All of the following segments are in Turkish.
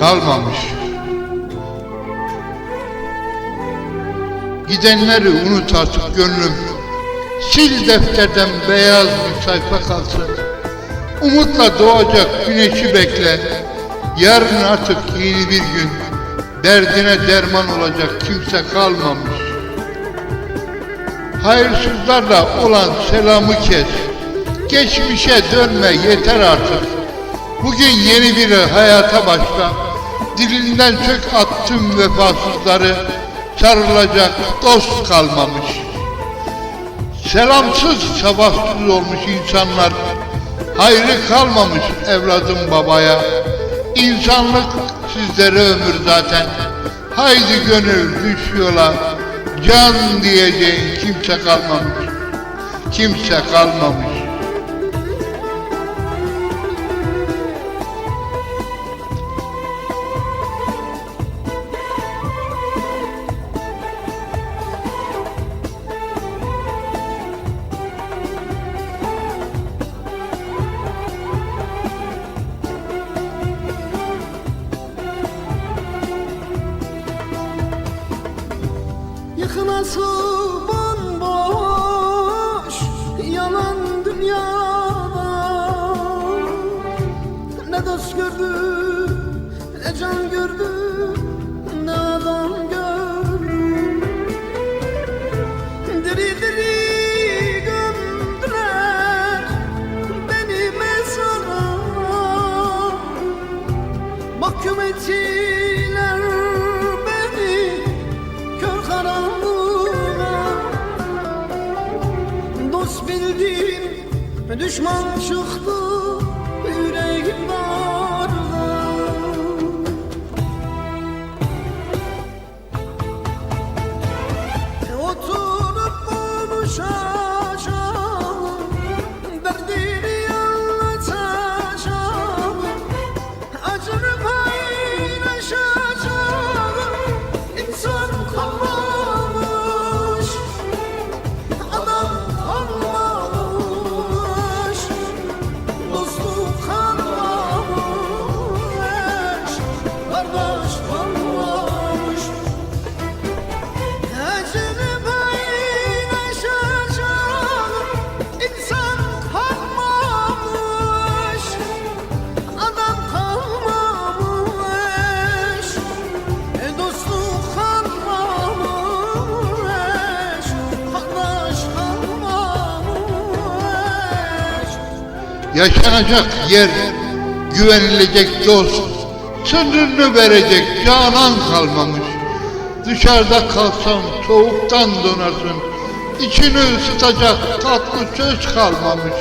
kalmamış. Gidenleri unut artık gönlüm. Sil defterden beyaz bir sayfa kalsın. Umutla doğacak güneşi bekle. Yarın artık yeni bir gün. Derdine derman olacak kimse kalmamış. Hayırsızlarla olan selamı kes. Geçmişe dönme yeter artık. Bugün yeni bir hayata başla. Dilinden çök attım vefasızları. Sarılacak dost kalmamış. Selamsız sabahsız olmuş insanlar. Hayrı kalmamış evladım babaya. İnsanlık sizlere ömür zaten. Haydi gönül düş yola. Can diyeceğin kimse kalmamış. Kimse kalmamış. Ne dost gördü ne can gördü ne adam gördü Diri diri gömdüler beni mezara. Mahkum ettiler beni kör karanlığa Dost bildim düşman çıktı Yaşanacak yer, güvenilecek dost, sınırını verecek canan kalmamış. Dışarıda kalsan soğuktan donarsın, içini ısıtacak tatlı söz kalmamış.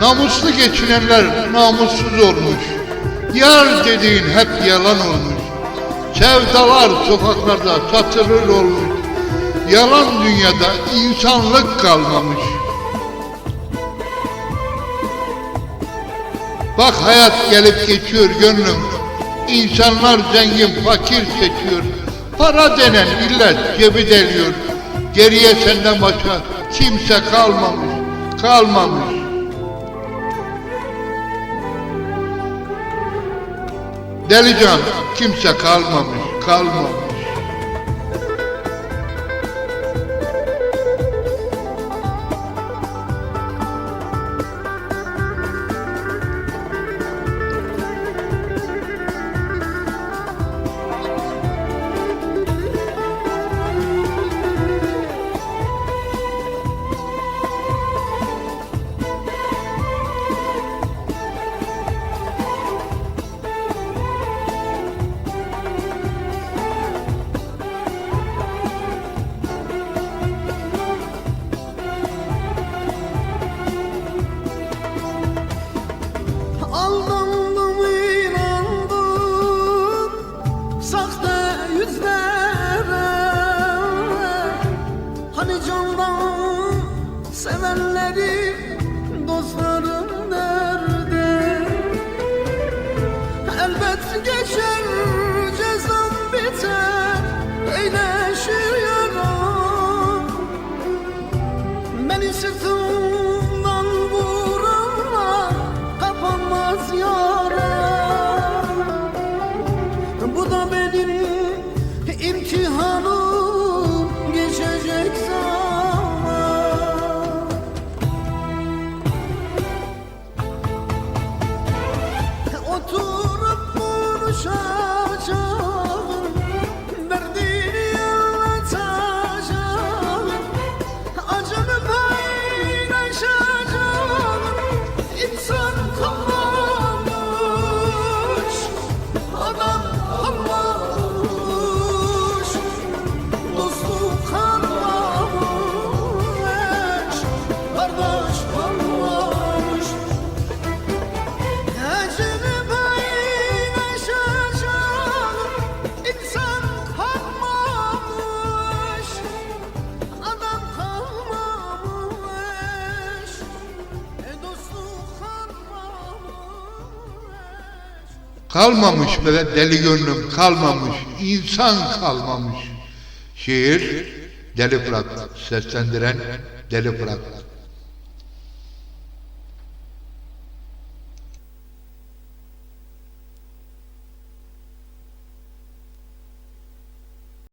Namuslu geçinenler namussuz olmuş. Yar dediğin hep yalan olmuş. Sevdalar sokaklarda satılır olmuş. Yalan dünyada insanlık kalmamış. Bak hayat gelip geçiyor gönlüm. İnsanlar zengin fakir seçiyor. Para denen illet cebi deliyor. Geriye senden başka kimse kalmamış. Kalmamış. Delican kimse kalmamış. Kalmamış. Kalmamış böyle deli gönlüm kalmamış, insan kalmamış. Şiir Deli Fırat, seslendiren Deli Fırat.